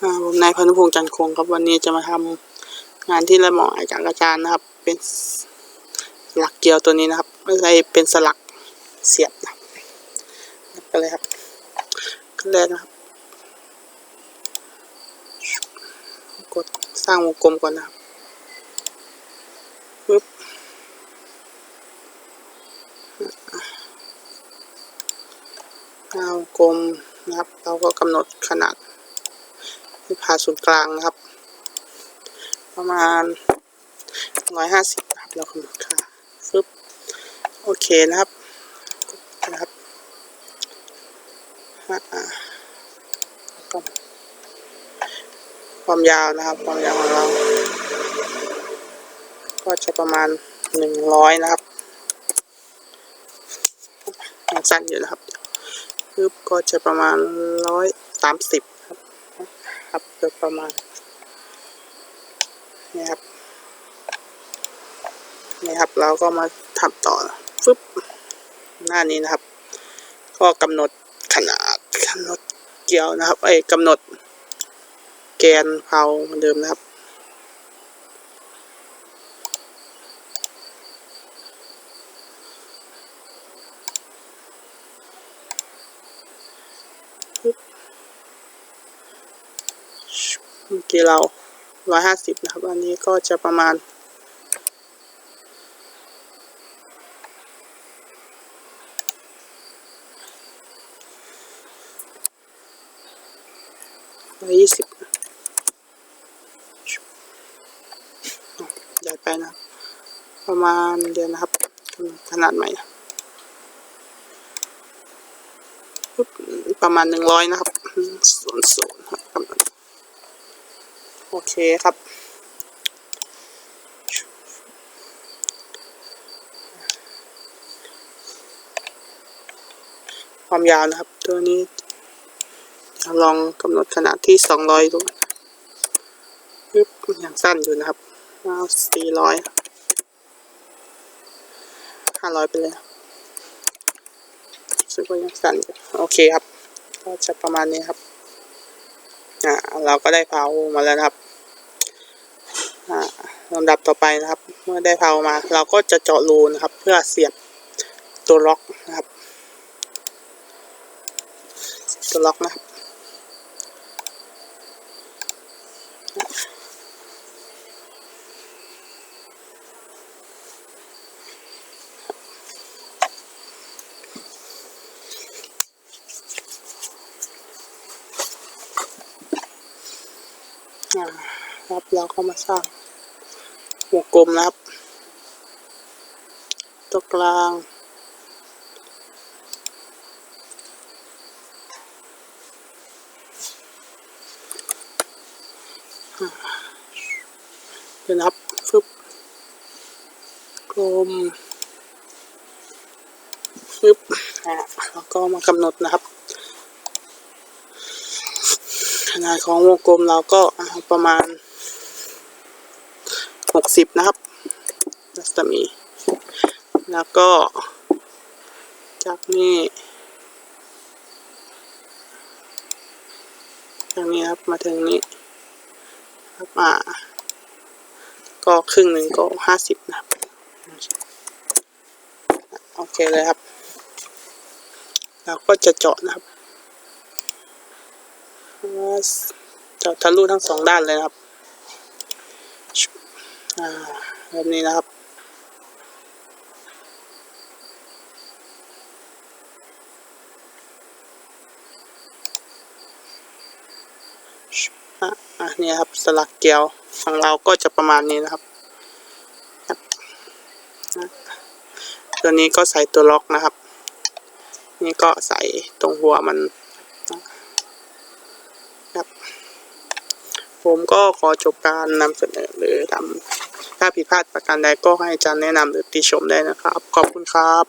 ผมนายพนุพงษ์จันคงครับวันนี้จะมาทำงานที่ระหมออาจารย์อาจารย์นะครับ เป็นสลักเกลียวตัวนี้นะครับไม่ใช่เป็นสลักเสียบนะครับก็เลยครับขั้นแรกนะครับ กดสร้างวงกลมก่อนนะครับปึ๊บสร้างวงกลมนะครับ เราก็กำหนดขนาด ผ่าศูนย์กลางนะครับ ประมาณร้อยห้าสิบครับเรากำหนดค่าฟึบโอเคนะครับนะครับอ่าความยาวนะครับ ความยาวของเรา ก็จะประมาณหนึ่งร้อยนะครับยังสั้นอยู่นะครับปึ๊บก็จะประมาณร้อยสามสิบ ครับครับโดยประมาณนี่ครับนี่ครับ เราก็มาทำต่อฟึบหน้านี้นะครับ ก็กำหนดขนาดกำหนดเกลียวนะครับไอ้กำหนดแกนเผาเหมือนเดิมนะครับ เมื่อกี้เราร้อยห้าสิบนะครับ อันนี้ก็จะประมาณร้อยยี่สิบใหญ่ไปนะ ประมาณเดือนนะครับ ขนาดใหม่ปึ๊บประมาณหนึ่งร้อยนะครับศูนย์ศูนย์ครับ เคครับ ความยาวนะครับ ตัวนี้ลองกำหนดขนาดที่สองร้อยดูปึ๊บยังสั้นอยู่นะครับเอาสี่ร้อยห้าร้อยไปเลยรู้สึกว่ายังสั้นอยู่โอเคครับ ก็จะประมาณนี้ครับอ่าเราก็ได้เผามาแล้วครับ ลำดับต่อไปนะครับ เมื่อได้เผามา เราก็จะเจาะรูนะครับ เพื่อเสียบตัวล็อกนะครับ ตัวล็อกนะครับอ่า ครับเราก็มาสร้างวงกลมนะครับ ตัวกลางเดี๋ยวนะครับฟึบกลมฟึบอ่าแล้วก็มากำหนดนะครับขนาดของวงกลมเราก็ประมาณ หกสิบนะครับรัศมี แล้วก็ จากนี้จากนี้ครับมาถึงนี้ครับอ่าก็ครึ่งหนึ่งก็ห้าสิบนะครับ โอเคเลยครับ เราก็จะเจาะนะครับเจาะทะลุทั้งสองด้านเลยครับ แบบนี้นะครับอะอะนี่ครับสลักเกลียวของเราก็จะประมาณนี้นะครับ ตัวนี้ก็ใส่ตัวล็อกนะครับ นี่ก็ใส่ตรงหัวมันครับผมก็ขอจบการนำเสนอหรือทำ ถ้าผิดพลาดประการใดก็ให้อาจารย์แนะนำหรือติชมได้นะครับ ขอบคุณครับ